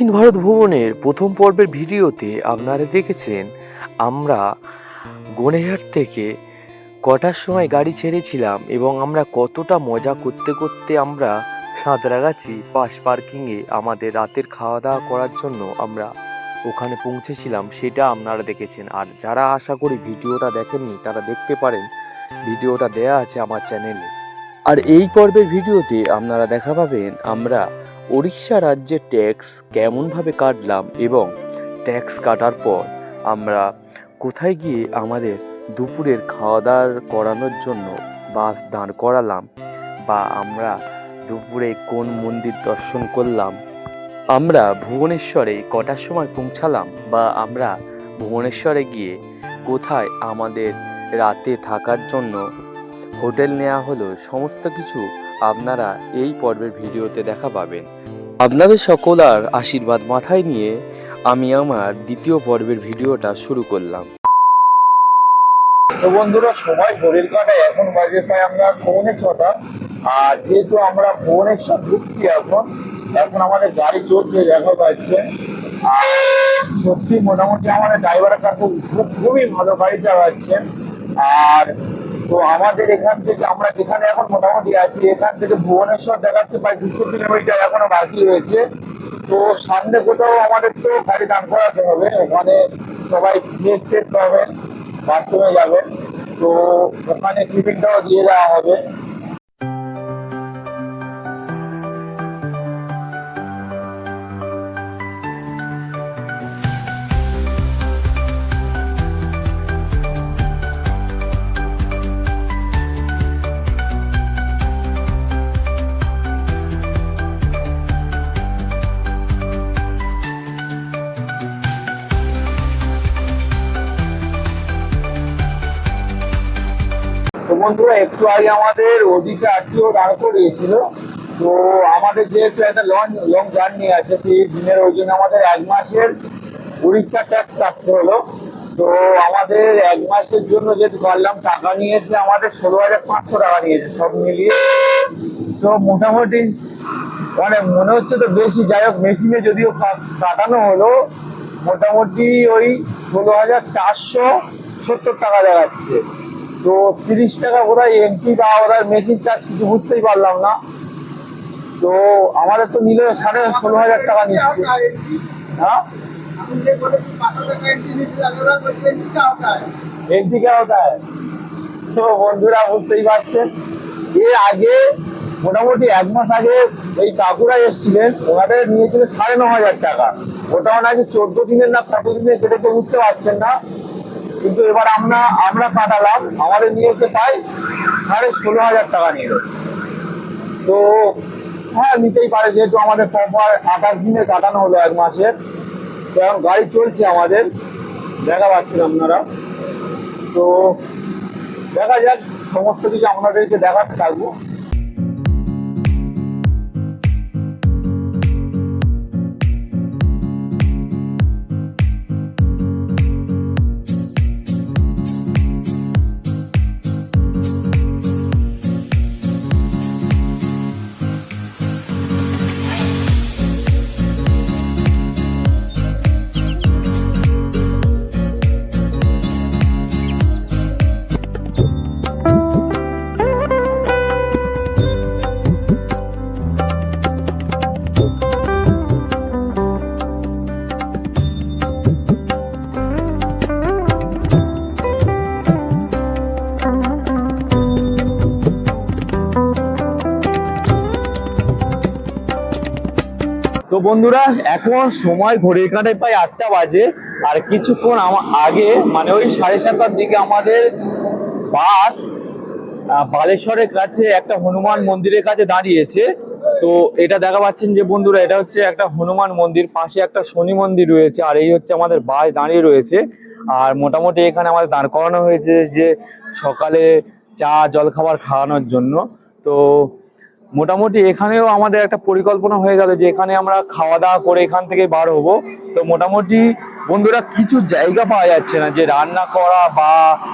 দক্ষিণ ভারত ভ্রমণের প্রথম পর্বের ভিডিওতে আপনারা দেখেছেন, আমরা গণেহাট থেকে কটার সময় গাড়ি ছেড়েছিলাম এবং আমরা কতটা মজা করতে করতে আমরা সাঁতরাগাছি পাস পার্কিংয়ে আমাদের রাতের খাওয়া দাওয়া করার জন্য আমরা ওখানে পৌঁছেছিলাম, সেটা আপনারা দেখেছেন। আর যারা আশা করি ভিডিওটা দেখেননি, তারা দেখতে পারেন, ভিডিওটা দেয়া আছে আমার চ্যানেলে। আর এই পর্বের ভিডিওতে আপনারা দেখা পাবেন, আমরা উড়িষ্যা রাজ্যের ট্যাক্স কেমনভাবে কাটলাম এবং ট্যাক্স কাটার পর আমরা কোথায় গিয়ে আমাদের দুপুরের খাওয়া দাওয়া করানোর জন্য বাস দাঁড় করালাম বা আমরা দুপুরে কোন মন্দির দর্শন করলাম? আমরা ভুবনেশ্বরে কটার সময় পৌঁছালাম বা আমরা ভুবনেশ্বরে গিয়ে কোথায় আমাদের রাতে থাকার জন্য হোটেল নেওয়া হলো সমস্ত কিছু আপনারা এই পর্বের ভিডিওতে দেখা পাবেন। আপনাদের সকল আর আশীর্বাদ মাথায় নিয়ে আমি আমার দ্বিতীয় পর্বের ভিডিওটা শুরু করলাম। তো বন্ধুরা, সময় ঘড়ির কাটায় এখন বাজে প্রায় আমরা পৌনে ছটা। আর যেহেতু আমরা ভুবনেশ্বর ঢুকছি এখন এখন আমাদের গাড়ি চলছে, দেখা পাচ্ছে। আর সত্যি মোটামুটি আমাদের ড্রাইভার কাকু খুব, খুবই ভালো গাড়ি চালাচ্ছে। আর তো আমাদের এখান থেকে আমরা যেখানে এখন মোটামুটি আছি, এখান থেকে ভুবনেশ্বর দেখাচ্ছে প্রায় দুশো কিলোমিটার এখনও বাকি রয়েছে। তো সামনে কোথাও আমাদের তো গাড়ি দান করাতে হবে, ওখানে সবাই ফ্রেশ ফ্রেশ পাবেন বাথরুমে যাবেন তো ওখানে টিফিনটাও দিয়ে দেওয়া হবে। বন্ধুরা, একটু আগে আমাদের ওদিকে আত্মীয় দাঁড় করিয়েছিল। তো আমাদের যেহেতু একটা লং লং জার্নি আছে, তো এই দিনের ওই জন্য আমাদের এক মাসের উড়িষ্যা ট্যাক্স কাটতে হলো। তো আমাদের এক মাসের জন্য যেহেতু করলাম টাকা নিয়েছে আমাদের ষোলো হাজার পাঁচশো টাকা নিয়েছে সব মিলিয়ে। তো মোটামুটি মানে মনে হচ্ছে তো বেশি, যাই হোক মেশিনে যদিও কাটানো হলো, মোটামুটি ওই ষোলো হাজার চারশো সত্তর টাকা দেখাচ্ছে। তো তিরিশ টাকা বোধহয় এমটি বা ওরা মেশিন চার্জ কিছু বুঝতেই পারলাম না। তো আমাদের তো নিলে সাড়ে ষোলো হাজার টাকা নিচ্ছে। হ্যাঁ? তো বন্ধুরা বুঝতেই পারছেন আগে মোটামুটি এক মাস আগে কাকুরা এসেছিলেন, ওনাদের নিয়েছিল সাড়ে ন হাজার টাকা। ওটাও নাকি চোদ্দ দিনের না কত দিনের কেটেছে বুঝতে পারছেন না। কিন্তু এবার আমরা আমরা কাটালাম, আমাদের নিয়েছে প্রায় সাড়ে ষোলো হাজার টাকা নিল তো হ্যাঁ নিতেই পারে, যেহেতু আমাদের প্রপার আঠাশ দিনে কাটানো হলো এক মাসের তো এখন গাড়ি চলছে আমাদের দেখা পাচ্ছেন আপনারা। তো, দেখা যাক, সমস্ত কিছু আপনাদেরকে দেখাতে থাকব। বন্ধুরা, এখন সময় ঘড়ির কাঁটায় প্রায় আটটা বাজে, আর কিছুক্ষণ আমা- আগে মানে ওই সাড়ে সাতটার দিকে আমাদের বাস বালেশ্বরের কাছে একটা হনুমান মন্দিরের কাছে দাঁড়িয়েছে। তো এটা দেখা পাচ্ছেন যে বন্ধুরা, এটা হচ্ছে একটা হনুমান মন্দির, পাশে একটা শনি মন্দির রয়েছে, আর এই হচ্ছে আমাদের বাস দাঁড়িয়ে রয়েছে। আর মোটামুটি এখানে আমাদের দাঁড় করানো হয়েছে যে সকালে চা, জলখাবার খাওয়ানোর জন্য। তো মোটামুটি এখানেও আমাদের একটা পরিকল্পনা হয়ে গেল যে এখানে আমরা খাওয়া দাওয়া করে এখান থেকে বার হব। তো মোটামুটি বন্ধুরা কিছু জায়গা পাওয়া যাচ্ছে না যে রান্না করা বা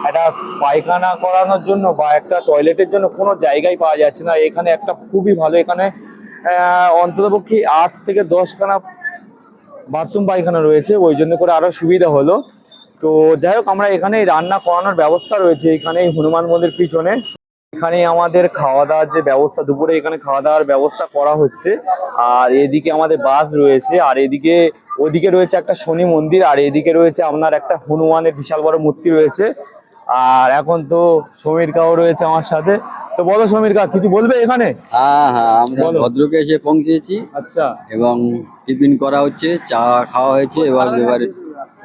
একটা পায়খানা করানোর জন্য বা একটা টয়লেটের জন্য কোনো জায়গাই পাওয়া যাচ্ছে না। এখানে একটা খুবই ভালো, এখানে অন্ততপক্ষে আট থেকে দশখানা বাথরুম পায়খানা রয়েছে, ওই জন্য করে আরও সুবিধা হলো। তো যাই হোক, আমরা এখানে রান্না করানোর ব্যবস্থা রয়েছে এখানে হনুমান মন্দির পিছনে। এখানে আমাদের খাওয়া দাওয়ার যে ব্যবস্থা দুপুরে এখানে খাওয়া দাওয়ার ব্যবস্থা করা হচ্ছে। আর এদিকে আমাদের বাস রয়েছে আর এদিকে ওদিকে রয়েছে একটা শনি মন্দির আর এদিকে রয়েছে আপনার একটা হনুমানের বিশাল বড় মূর্তি রয়েছে। আর এখন তো সমীর কাও রয়েছে আমার সাথে। তো বলো সমীর কা কিছু বলবে এখানে? হ্যাঁ হ্যাঁ আমরা। ভদ্রকে এসে পৌঁছেছি। আচ্ছা। এবং টিফিন করা হচ্ছে চা খাওয়া হয়েছে এবার এবারে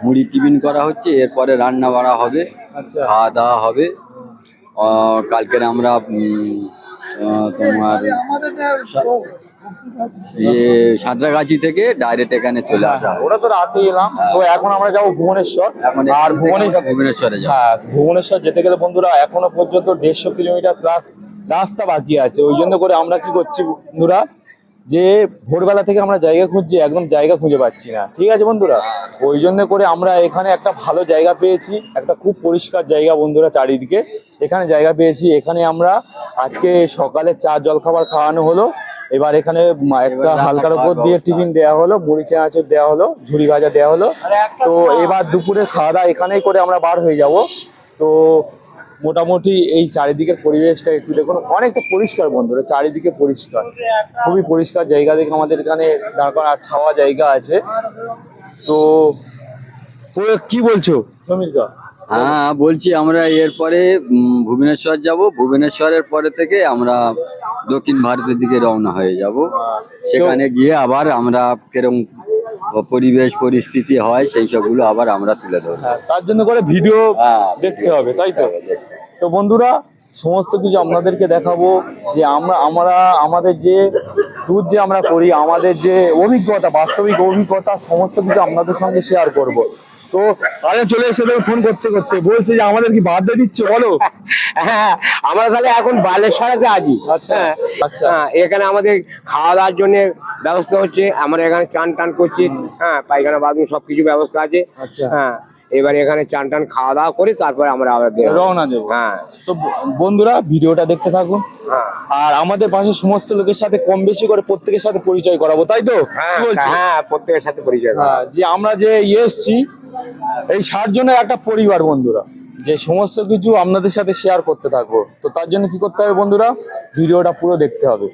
মুড়ি টিফিন করা হচ্ছে এরপরে রান্না বাড়া হবে আচ্ছা। খাওয়া দাওয়া হবে। কালকের আমরা তোমার ইয়ে সাঁতরাগাছি থেকে ডাইরেক্ট এখানে চলে আসা। ওরা তো রাতে এলাম। তো এখন আমরা যাব ভুবনেশ্বর। আর ভুবনেশ্বর ভুবনে ভুবনেশ্বরে যাব। হ্যাঁ ভুবনেশ্বর যেতে গেলে বন্ধুরা এখনও পর্যন্ত দেড়শো কিলোমিটার প্লাস রাস্তা বাকি আছে। ওই জন্য করে আমরা কি করছি বন্ধুরা? যে ভোরবেলা থেকে আমরা জায়গা খুঁজছি একদম জায়গা খুঁজে পাচ্ছি না। ঠিক আছে বন্ধুরা? ওই জন্য করে আমরা এখানে একটা ভালো জায়গা পেয়েছি একটা খুব পরিষ্কার জায়গা বন্ধুরা চারিদিকে। এখানে জায়গা পেয়েছি এখানে আমরা আজকে সকালে চা জলখাবার খাওয়ানো হলো। এবার এখানে একটা হালকার উপর দিয়ে টিফিন দেওয়া হলো মুড়ি চানাচুর দেওয়া হলো ঝুড়ি ভাজা দেওয়া হলো। তো এবার দুপুরে খাওয়া দাওয়া এখানেই করে আমরা বার হয়ে যাব। তো মোটামুটি এই চারিদিকের পরিবেশটা একটু দেখুন অনেকটা পরিষ্কার বন্ধুরা চারিদিকে পরিষ্কার। খুবই পরিষ্কার জায়গা দেখে আমাদের এখানে দাঁড় করার ছাওয়া জায়গা আছে। তো কি বলছো? সমীর দা? হ্যাঁ বলছি আমরা এরপরে ভুবনেশ্বর যাব। ভুবনেশ্বরের পরে থেকে আমরা দক্ষিণ ভারতের দিকে রওনা হয়ে যাব। সেখানে গিয়ে আবার আমরা কিরম পরিবেশ পরিস্থিতি হয় সেই সবগুলো আবার আমরা তুলে ধরবো। হ্যাঁ তার জন্য করে ভিডিও হ্যাঁ, দেখতে হবে তাই তো? তো বন্ধুরা সমস্ত কিছু আপনাদেরকে দেখাবো যে আমরা আমরা আমাদের যে ট্যুর যে আমরা করি আমাদের যে অভিজ্ঞতা বাস্তবিক অভিজ্ঞতা সমস্ত কিছু আপনাদের সঙ্গে শেয়ার করব। তো আরে চলে এসে ফোন করতে করতে। বলছে যে আমাদের কি বাদ দিয়ে দিচ্ছ বলো? হ্যাঁ আমরা তাহলে এখন বালেশ্বরাতে আছি। আচ্ছা। হ্যাঁ আচ্ছা। হ্যাঁ এখানে আমাদের খাওয়া দাওয়ার জন্য ব্যবস্থা হচ্ছে আমরা এখানে চান টান করছি হ্যাঁ পায়খানা বাথরুম সবকিছু ব্যবস্থা আছে। আচ্ছা। হ্যাঁ এবার এখানে চান টান খাওয়া দাওয়া করি তারপরে আমরা আবার। রওনা দেবো। হ্যাঁ। তো বন্ধুরা ভিডিওটা দেখতে থাকুন। হ্যাঁ। আর আমাদের পাশে সমস্ত লোকের সাথে কম বেশি করে প্রত্যেকের সাথে পরিচয় করাবো তাই তো? হ্যাঁ বলছো? হ্যাঁ প্রত্যেকের সাথে পরিচয়। হ্যাঁ, যে আমরা যে ইয়ে এসছি এই ষাট জনের একটা পরিবার বন্ধুরা। যে সমস্ত কিছু আপনাদের সাথে শেয়ার করতে থাকব। তো তার জন্য কি করতে হবে বন্ধুরা? ভিডিওটা পুরো দেখতে হবে।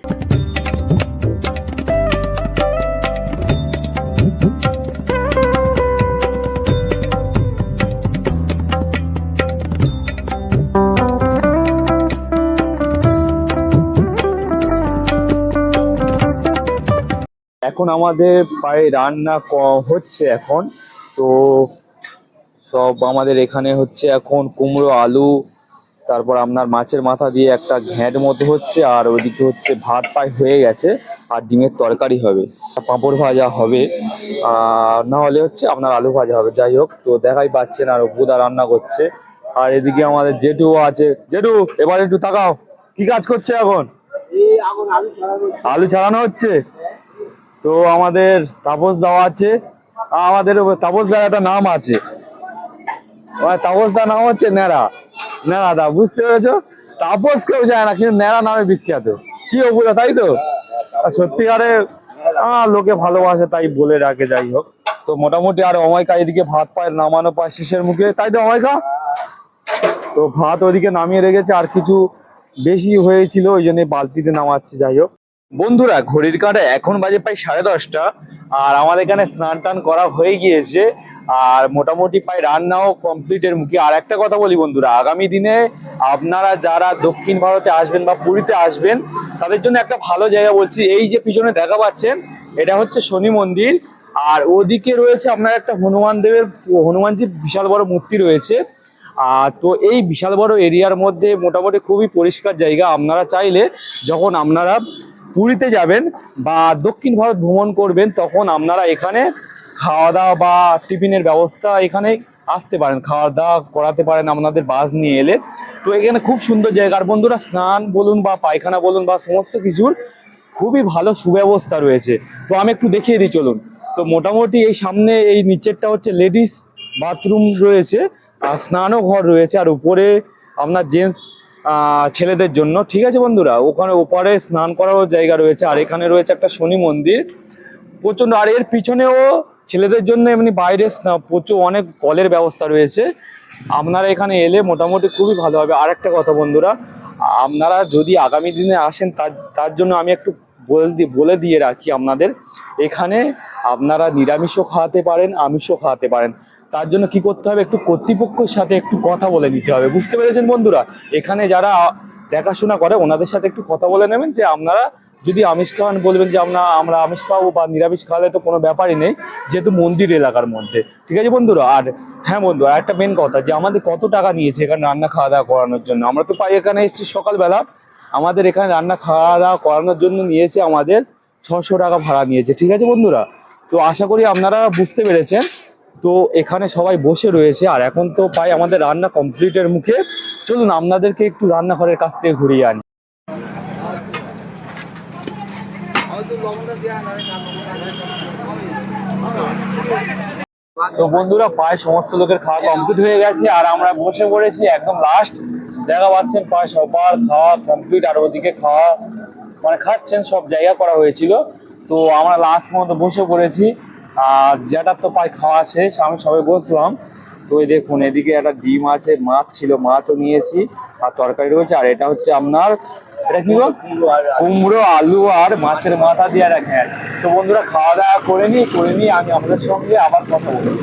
এখন আমাদের প্রায় রান্না হচ্ছে এখন। তো সব আমাদের এখানে হচ্ছে এখন কুমড়ো আলু তারপর আপনার মাছের মাথা দিয়ে একটা ঘ্যাঁট মতো হচ্ছে আর ওইদিকে হচ্ছে ভাত পাই হয়ে গেছে আর ডিমের তরকারি হবে। পাঁপড় ভাজা হবে আর না হলে হচ্ছে আপনার আলু ভাজা হবে। যাই হোক তো দেখাই পাচ্ছেন আর বুদা রান্না করছে। আর এদিকে আমাদের জেঠু আছে। জেঠু এবার একটু তাকাও কি কাজ করছে এখন? আলু ছাড়ানো হচ্ছে? তো আমাদের তাপস দাও আছে। আমাদের তাপস দার একটা নাম আছে। তাপস দার নাম হচ্ছে ন্যাড়া। ন্যাড়া দা, বুঝতে পেরেছ? তাপস কেউ যায় না, কিন্তু ন্যাড়া নামে বিখ্যাত। কি অবুদা তাই তো? সত্যিকারে লোকে ভালোবাসে, তাই বলে রাখে যাই হোক। তো মোটামুটি আর অমায়িকা এদিকে ভাত পায়, নামানো পায় শেষের মুখে। তাই তো অমায়িকা তো ভাত ওদিকে নামিয়ে রেখেছে, আর কিছু বেশি হয়েছিল, ওই জন্য বালতিতে নামাচ্ছে, যাই হোক। বন্ধুরা, ঘড়ির কাঁটা এখন বাজে প্রায় সাড়ে দশটা, আর আমাদের এখানে স্নান টান করা হয়ে গিয়েছে, আর মোটামুটি প্রায় রান্নাও কমপ্লিটের মুখে। আর একটা কথা বলি বন্ধুরা, আগামী দিনে আপনারা যারা দক্ষিণ ভারতে আসবেন বা পুরীতে আসবেন, তাদের জন্য একটা ভালো জায়গা বলছি, এই যে পিছনে দেখা পাচ্ছেন, এটা হচ্ছে শনি মন্দির, আর ওদিকে রয়েছে আপনার একটা হনুমান দেবের, হনুমানজির বিশাল বড় মূর্তি রয়েছে, আর তো এই বিশাল বড় এরিয়ার মধ্যে মোটামুটি খুবই পরিষ্কার জায়গা, আপনারা চাইলে যখন আপনারা পুরীতে যাবেন বা দক্ষিণ ভারত ভ্রমণ করবেন, তখন আপনারা এখানে খাওয়া দাওয়া বা টিফিনের ব্যবস্থা এখানে আসতে পারেন। খাওয়া দাওয়া করাতে পারেন আপনাদের বাস নিয়ে এলে। তো এখানে খুব সুন্দর জায়গা। আর বন্ধুরা, স্নান বলুন বা পায়খানা বলুন বা সমস্ত কিছুর খুবই ভালো সুব্যবস্থা রয়েছে। তো আমি একটু দেখিয়ে দিই, চলুন। তো মোটামুটি এই সামনে, এই নিচেরটা হচ্ছে লেডিস বাথরুম রয়েছে, আর স্নানও ঘর রয়েছে। আর উপরে আপনার জেন্টস ছেলেদের জন্য। ঠিক আছে বন্ধুরা, ওখানে ওপারে স্নান করারও জায়গা রয়েছে, আর এখানে রয়েছে একটা শনি মন্দির। প্রচণ্ড, আর এর পিছনেও ছেলেদের জন্য এমনি বাইরে প্রচুর অনেক কলের ব্যবস্থা রয়েছে। আপনারা এখানে এলে মোটামুটি খুবই ভালো হবে। আর একটা কথা বন্ধুরা, আপনারা যদি আগামী দিনে আসেন, তার তার জন্য আমি একটু বলে দিয়ে রাখি আপনাদের। এখানে আপনারা নিরামিষও খাওয়াতে পারেন, আমিষও খাওয়াতে পারেন। তার জন্য কি করতে হবে? একটু কর্তৃপক্ষের সাথে একটু কথা বলে নিতে হবে। বুঝতে পেরেছেন বন্ধুরা? এখানে যারা দেখাশোনা করে, ওনাদের সাথে একটু কথা বলে নেবেন যে আপনারা যদি আমিষ খাওয়ান বলবেন যে আমরা আমরা আমিষ খাব বা নিরামিষ খাওয়ালে তো কোনো ব্যাপারই নেই, যেহেতু মন্দির এলাকার মধ্যে। ঠিক আছে বন্ধুরা? আর হ্যাঁ বন্ধু আর একটা মেন কথা যে আমাদের কত টাকা নিয়েছে এখানে রান্না খাওয়া দাওয়া করানোর জন্য? আমরা তো পাই এখানে এসেছি সকালবেলা। আমাদের এখানে রান্না খাওয়া দাওয়া করানোর জন্য নিয়েছে আমাদের ছশো টাকা ভাড়া নিয়েছে। ঠিক আছে বন্ধুরা? তো আশা করি আপনারা বুঝতে পেরেছেন তো এখানে সবাই বসে রয়েছে, আর এখন তো প্রায় আমাদের রান্না কমপ্লিটের মুখে। চলুন, আপনাদেরকে একটু রান্নাঘরের কাছ থেকে ঘুরিয়ে আনি। তো বন্ধুরা, প্রায় সমস্ত লোকের খাওয়া কমপ্লিট হয়ে গেছে, আর আমরা বসে পড়েছি একদম লাস্ট দেখা পাচ্ছেন, প্রায় সবার খাওয়া কমপ্লিট, আর ওদিকে খাওয়া মানে খাচ্ছেন, সব জায়গা করা হয়েছিল। তো আমরা লাস্ট মতো বসে পড়েছি। আর যেটা তো প্রায় খাওয়া শেষ আমি সবাই বসলাম তো এই দেখুন এদিকে একটা ডিম আছে মাছ ছিল মাছও নিয়েছি আর তরকারি রয়েছে আর এটা হচ্ছে আপনার এটা কি বল কুমড়ো আলু আর মাছের মাথা দিয়ে একটা ঘ্যাট তো বন্ধুরা খাওয়া দাওয়া করে নি করে নি আমি আপনাদের সঙ্গে আবার কথা বলব।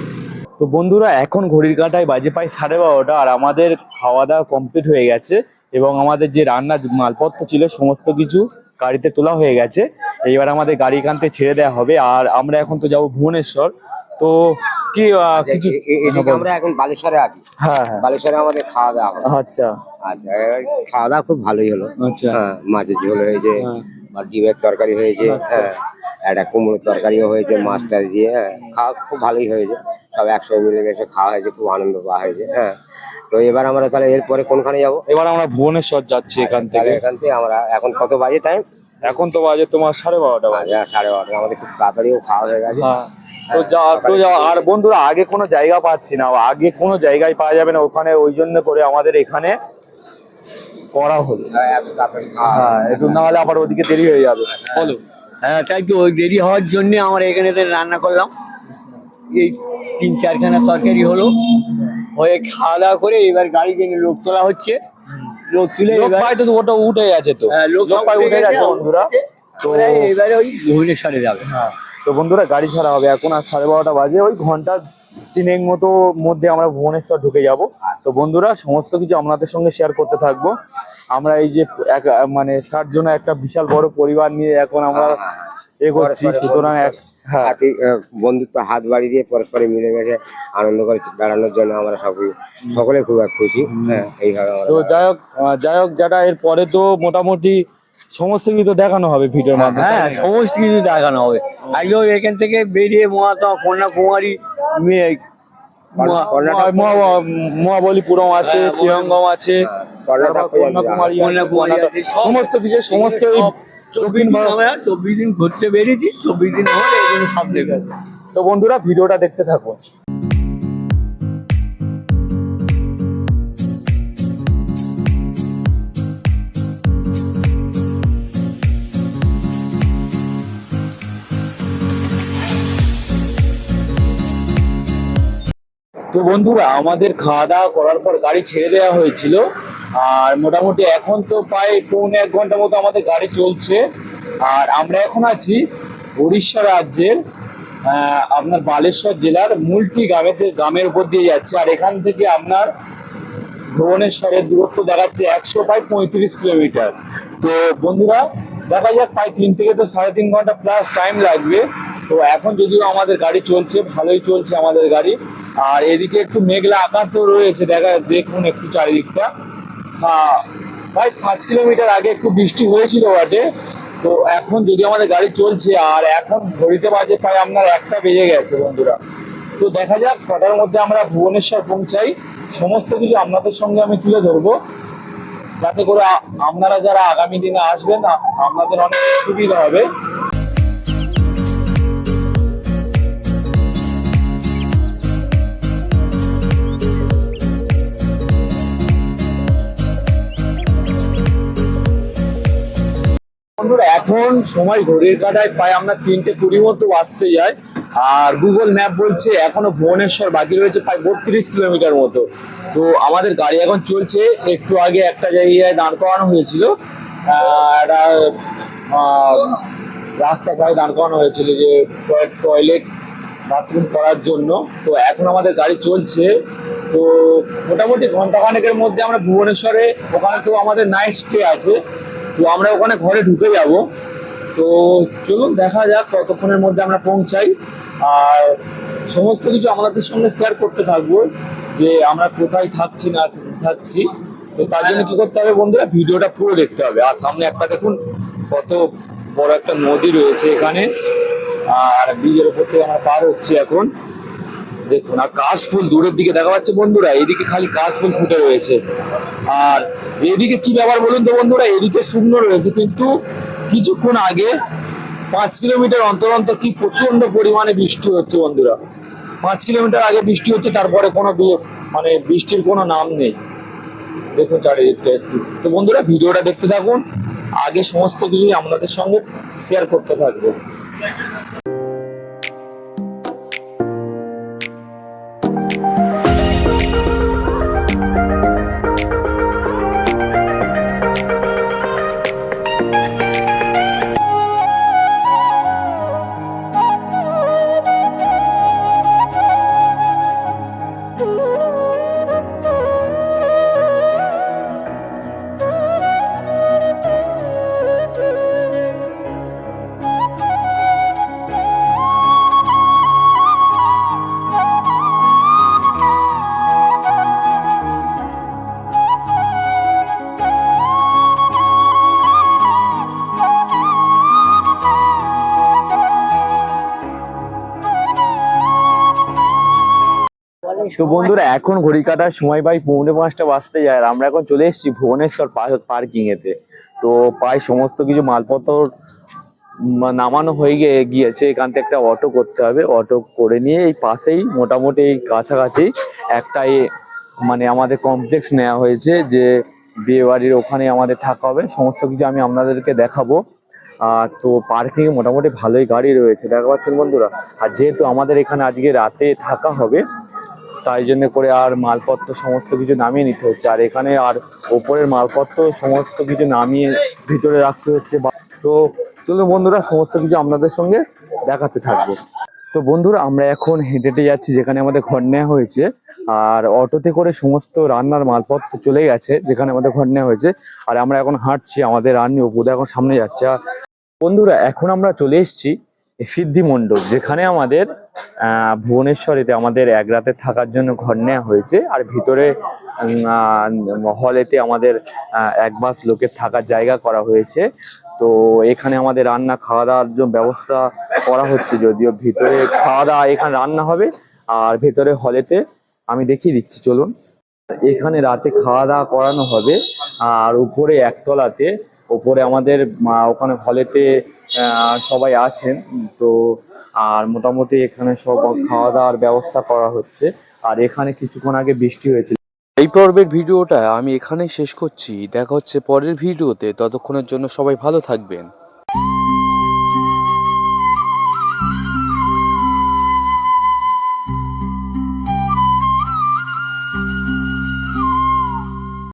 তো বন্ধুরা এখন ঘড়ির কাঁটায় বাজে প্রায় সাড়ে বারোটা আর আমাদের খাওয়া দাওয়া কমপ্লিট হয়ে গেছে এবং আমাদের যে রান্নার মালপত্র ছিল সমস্ত কিছু গাড়িতে তোলা হয়ে গেছে। এইবার আমাদের গাড়ি থেকে ছেড়ে দেওয়া হবে। আর আমরা এখন তো যাব ভুবনেশ্বর। তো কি এ- এদিকে আমরা এখন বালেশ্বরে আছি। হ্যাঁ হ্যাঁ। বালেশ্বরে আমাদের খাওয়া দাওয়া আচ্ছা। আচ্ছা খাওয়া দাওয়া খুব ভালোই হলো। আচ্ছা। হ্যাঁ মাছের ঝোল হয়েছে হ্যাঁ। বা ডিমের তরকারি হয়েছে আচ্ছা। হ্যাঁ। একটা কুমড়োর তরকারিও হয়েছে মাছ টাছ দিয়ে হ্যাঁ। খাওয়া খুব ভালোই হয়েছে। সব একসঙ্গে মিলে মিশে খাওয়া হয়েছে খুব আনন্দ পাওয়া হয়েছে হ্যাঁ। তো এবার আমরা তাহলে এরপরে কোনখানে যাব? এবার আমরা ভুবনেশ্বর যাচ্ছি এখান তাহলে থেকে এখান থেকে আমরা এখন কত বাজে টাইম এখন তো বাজে তোমার সাড়ে বারোটা বাজে। সাড়ে বারোটা। আমাদের খুব তাড়াতাড়িও খাওয়া হয়ে গেছে। হ্যাঁ তো যা তো যা আর বন্ধুরা আগে কোনো জায়গা পাচ্ছি না। আগে কোনো জায়গায় পাওয়া যাবে না। ওখানে ওই জন্য করে আমাদের এখানে করা হলো। হ্যাঁ, তাড়াতাড়ি হ্যাঁ একটু না হলে আবার ওদিকে দেরি হয়ে যাবে। বলো। হ্যাঁ তাই তো ওই দেরি হওয়ার জন্য আমরা এখানে রান্না করলাম। এই তিন চারখানা তরকারি হলো। হয়ে খাওয়া দাওয়া করে এবার গাড়ি কিনে লোক তোলা হচ্ছে। লোক তুলে লোক তো ওটা উঠে গেছে তো। হ্যাঁ, লোক লোক সব পায় উঠে গেছে, বন্ধুরা। তো এবারে ওই ভুবনেশ্বরে যাবে। হ্যাঁ তো বন্ধুরা গাড়ি ছাড়া হবে। এখন আর সাড়ে বারোটা বাজে। ওই ঘণ্টা তিনেক মতো মধ্যে আমরা ভুবনেশ্বর ঢুকে যাব। তো বন্ধুরা সমস্ত কিছু আপনাদের সঙ্গে শেয়ার করতে থাকব। আমরা এই যে এক মানে ষাট জন একটা বিশাল বড় পরিবার নিয়ে এখন আমরা সুতরাং এক হ্যাঁ। হাতে বন্ধুত্ব হাত বাড়ি দিয়ে পরস্পরে মিলে গেছে আনন্দ করে বেড়ানোর জন্য আমরা সকলে সকলে খুব খুশি। হ্যাঁ এইভাবে তো যাই হোক যাই হোক যেটা এর পরে তো মোটামুটি সমস্ত কিছু তো দেখানো হবে ভিডিওর মাধ্যমে। হ্যাঁ সমস্ত কিছু দেখানো হবে। একদম এখান থেকে বেরিয়ে মহাত্মা কন্যাকুমারী মহাবলীপুরম আছে হ্যাঁ, শ্রীরঙ্গম আছে কন্যাকুমারী সমস্ত কিছু সমস্ত চব্বিশ দিন আমরা চব্বিশ দিন ঘুরতে বেরিয়েছি চব্বিশ দিন হলে এই জন্য তো বন্ধুরা ভিডিওটা দেখতে থাকুন। তো বন্ধুরা, আমাদের খাওয়া দাওয়া করার পর গাড়ি ছেড়ে দেওয়া হয়েছিল। আর মোটামুটি এখন তো প্রায় পৌনে এক ঘণ্টা মতো আমাদের গাড়ি চলছে। আর আমরা এখন আছি উড়িষ্যা রাজ্যের আপনার বালেশ্বর জেলার মুলটি গ্রামের গ্রামের উপর দিয়ে যাচ্ছে। আর এখান থেকে আপনার ভুবনেশ্বরের দূরত্ব দেখাচ্ছে একশো প্রায় পঁয়ত্রিশ কিলোমিটার। তো বন্ধুরা, দেখা যাক প্রায় তিন থেকে তো সাড়ে তিন ঘণ্টা প্লাস টাইম লাগবে। তো এখন যদিও আমাদের গাড়ি চলছে, ভালোই চলছে আমাদের গাড়ি। আর এদিকে একটু মেঘলা আকাশও রয়েছে, দেখা দেখুন একটু চারিদিকটা। প্রায় পাঁচ কিলোমিটার আগে একটু বৃষ্টি হয়েছিল বটে, তো এখন যদি আমাদের গাড়ি চলছে, আর এখন ঘড়িতে বাজে প্রায় আপনার একটা বেজে গেছে বন্ধুরা। তো দেখা যাক কটার মধ্যে আমরা ভুবনেশ্বর পৌঁছাই, সমস্ত কিছু আপনাদের সঙ্গে আমি তুলে ধরবো। যাতে করে আপনারা যারা আগামী দিনে আসবেন আপনাদের অনেক সুবিধা হবে। এখন সময় ঘড়ির কাটায় প্রায় আমরা তিনটে কুড়ি মতো বাঁচতে যাই আর গুগল ম্যাপ বলছে এখনও ভুবনেশ্বর বাকি রয়েছে প্রায় বত্রিশ কিলোমিটার মতো। তো আমাদের গাড়ি এখন চলছে, একটু আগে একটা জায়গায় দাঁড় করানো হয়েছিল। একটা রাস্তা প্রায় দাঁড় করানো হয়েছিল যে টয়লেট, বাথরুম করার জন্য। তো এখন আমাদের গাড়ি চলছে। তো মোটামুটি ঘন্টাখানেকের মধ্যে আমরা ভুবনেশ্বরে, ওখানে তো আমাদের নাইট স্টে আছে। তো আমরা ওখানে ঘরে ঢুকে যাব। তো চলুন, দেখা যাক কতক্ষণের মধ্যে আমরা পৌঁছাই। আর সমস্ত কিছু আমাদের সঙ্গে শেয়ার করতে থাকব, যে আমরা কোথায় থাকছি না থাকছি। তো তার জন্য কি করতে হবে বন্ধুরা, ভিডিওটা পুরো দেখতে হবে। আর সামনে একটা দেখুন, কত বড় একটা নদী রয়েছে এখানে। আর ব্রিজের উপর থেকে আমরা পার হচ্ছি এখন। দেখুন, আর কাশফুল দূরের দিকে দেখা যাচ্ছে বন্ধুরা এদিকে খালি কাশফুল ফুটে রয়েছে। আর এদিকে কি ব্যাপার বলুন তো বন্ধুরা? এদিকে শুকনো রয়েছে, কিন্তু কিছুক্ষণ আগে পাঁচ কিলোমিটার অন্তর অন্তর কি প্রচণ্ড পরিমাণে বৃষ্টি হচ্ছে বন্ধুরা। পাঁচ কিলোমিটার আগে বৃষ্টি হচ্ছে, তারপরে কোনো মানে বৃষ্টির কোনো নাম নেই। দেখুন চারিদিকটা একটু। তো বন্ধুরা, ভিডিওটা দেখতে থাকুন। আগে সমস্ত কিছুই আপনাদের সঙ্গে শেয়ার করতে থাকব। বন্ধুরা এখন ঘড়ি কাটার সময় ভাই পৌনে পাঁচটা বাজতে যায় আর আমরা এখন চলে এসেছি ভুবনেশ্বর পার্কিং এতে। তো প্রায় সমস্ত কিছু মালপত্র নামানো হয়ে গিয়ে গিয়েছে। এখান থেকে একটা অটো করতে হবে। অটো করে নিয়ে এই পাশেই মোটামুটি এই কাছাকাছি একটা এ মানে আমাদের কমপ্লেক্স নেওয়া হয়েছে যে বিয়ে বাড়ির ওখানে আমাদের থাকা হবে। সমস্ত কিছু আমি আপনাদেরকে দেখাবো। আর তো পার্কিং মোটামুটি ভালোই গাড়ি রয়েছে। দেখা পাচ্ছেন বন্ধুরা? আর যেহেতু আমাদের এখানে আজকে রাতে থাকা হবে তাই জন্য করে আর মালপত্র সমস্ত কিছু নামিয়ে নিতে হচ্ছে। আর এখানে আর ওপরের মালপত্র সমস্ত কিছু নামিয়ে ভিতরে রাখতে হচ্ছে তো চলুন বন্ধুরা, সমস্ত কিছু আপনাদের সঙ্গে দেখাতে থাকব। তো বন্ধুরা, আমরা এখন হেঁটে হেঁটে যাচ্ছি যেখানে আমাদের ঘর নেওয়া হয়েছে। আর অটোতে করে সমস্ত রান্নার মালপত্র চলে গেছে যেখানে আমাদের ঘর নেওয়া হয়েছে। আর আমরা এখন হাঁটছি, আমাদের রান্নি অপুদা এখন সামনে যাচ্ছে। আর বন্ধুরা, এখন আমরা চলে এসেছি সিদ্ধি মণ্ডপ, যেখানে আমাদের ভুবনেশ্বরেতে আমাদের এক রাতে থাকার জন্য ঘর নেওয়া হয়েছে, আর ভিতরে হলেতে আমাদের এক বাস লোকের থাকার জায়গা করা হয়েছে। তো এখানে আমাদের রান্না খাওয়া দাওয়ার জন্য ব্যবস্থা করা হচ্ছে, যদিও ভিতরে খাওয়া দাওয়া এখানে রান্না হবে, আর ভেতরে হলেতে আমি দেখিয়ে দিচ্ছি, চলুন। এখানে রাতে খাওয়া দাওয়া করানো হবে, আর উপরে একতলাতে, উপরে আমাদের ওখানে হলেতে সবাই আছেন, তো, আর মোটামুটি এখানে সব খাওয়া দাওয়ার ব্যবস্থা করা হচ্ছে। আর এখানে কিছুক্ষণ আগে বৃষ্টি হয়েছিল এই পর্বের ভিডিওটা আমি এখানেই শেষ করছি। দেখা হচ্ছে পরের ভিডিওতে। ততক্ষণের জন্য সবাই ভালো থাকবেন।